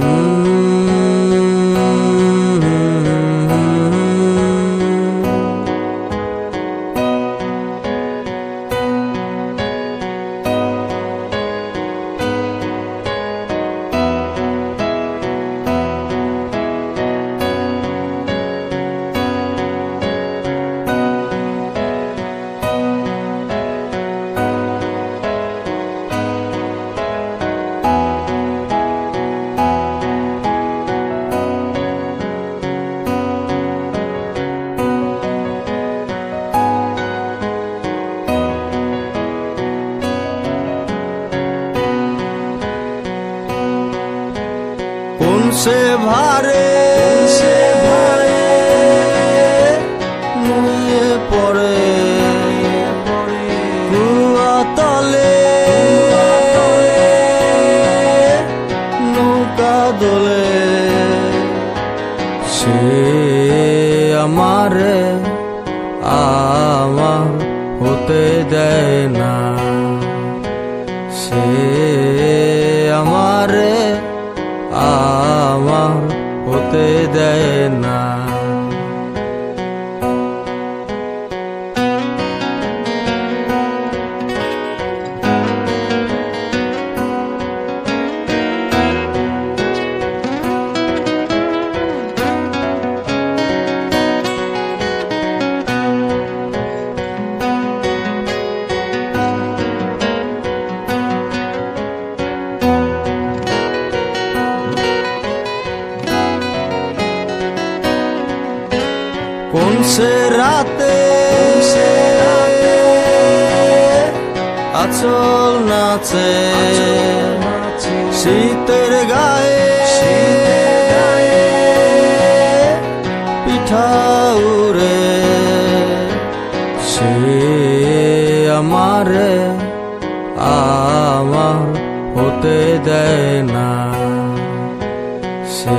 Mm. সে ভারে নুয়ে পড়ে তলে নৌকা দোলে সে আমারে আমার হতে দেয় না দেয় না। কোন সে রাতে আচল নাচে শীতের গায়ে পিঠা উড়ে। সে আমারে আমার হতে দেয় না। সে